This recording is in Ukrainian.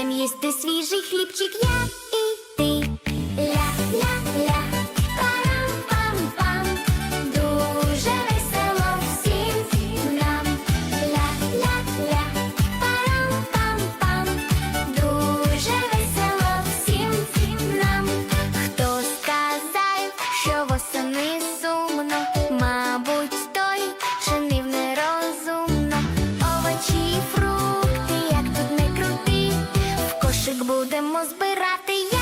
будем їсти свіжий хлібчик я. збирати я.